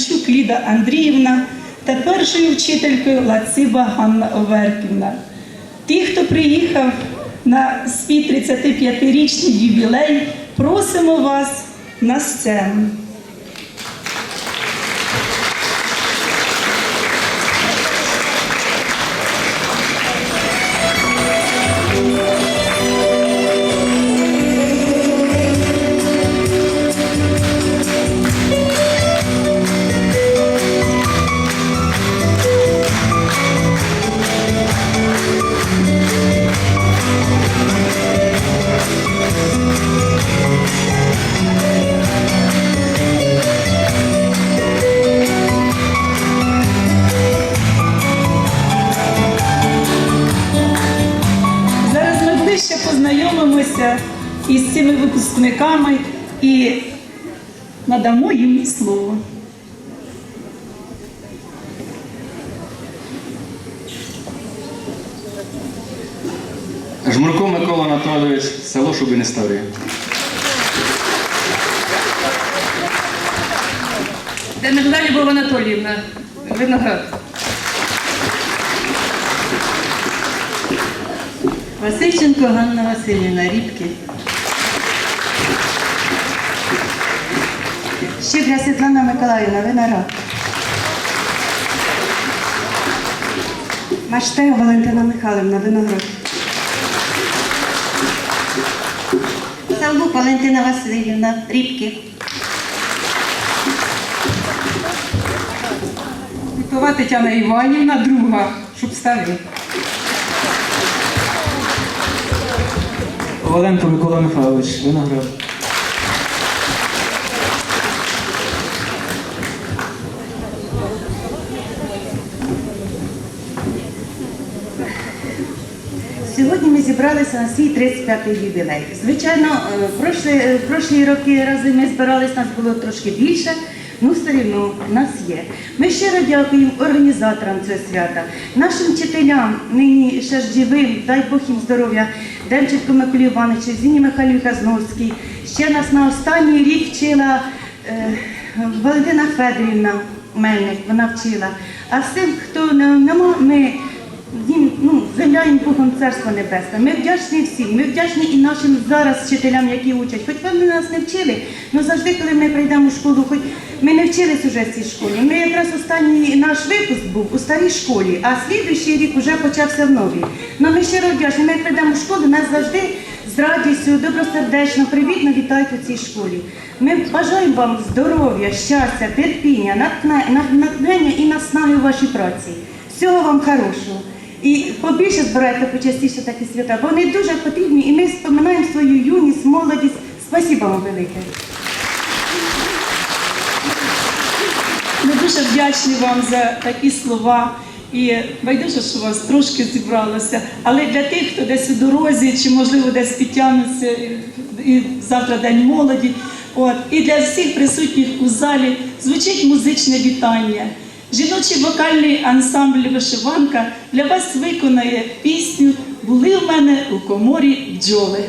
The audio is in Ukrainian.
Іванчук Ліда Андріївна та першою вчителькою Лациба Ганна Оверківна. Ті, хто приїхав на свій 35-річний ювілей, просимо вас на сцену. Познайомимося із цими випускниками і надамо їм слово. Жмурко Микола Анатолійович, село Шубине-Ставрія. Денегла Любов Анатоліївна, виноград. Васильченко Ганна Васильівна, Рібки. Щебля Світлана Миколаївна, Виноград. Маштея Валентина Михайлівна, Виноград. Савлук Валентина Васильівна, Рібки. Кутова Тетяна Іванівна, друга, щоб стави. Коваленко Микола Михайлович, виноград. Сьогодні ми зібралися на свій 35-й ювілей. Звичайно, е, прошлі, е, прошлі роки рази ми збирались, нас було трошки більше, ну все рівно нас є. Ми щиро дякуємо організаторам цього свята, нашим вчителям, нині ще ж живим, дай Бог їм здоров'я, Демченко Миколі Івановичу, Зіні Михайлів Казновський. Ще нас на останній рік вчила е, Валентина Федорівна Мельник, вона вчила. А всім, хто не, ми їм Богом царство небесне. Ми вдячні всім. Ми вдячні і нашим зараз вчителям, які учать. Хоч вони нас не вчили, але завжди, коли ми прийдемо в школу, хоч ми не вчились уже в цій школі. Ми якраз останній наш випуск був у старій школі, а слідуючий рік вже почався в новій. Ну ми щиро вдячні. Ми прийдемо в школу, нас завжди з радістю, добросердечно, привітно вітають у цій школі. Ми бажаємо вам здоров'я, щастя, терпіння, натхнення і наснаги у вашій праці. Всього вам хорошого. І побільше збирайте почастіше такі свята, вони дуже потрібні, і ми споминаємо свою юність, молодість. Спасибо вам велике. Ми дуже вдячні вам за такі слова. І байдуже, що вас трошки зібралося. Але для тих, хто десь у дорозі, чи можливо десь підтягнеться, і- і завтра день молоді. От і для всіх присутніх у залі звучить музичне вітання. Жіночий вокальний ансамбль Вишиванка для вас виконає пісню Були в мене у коморі бджоли.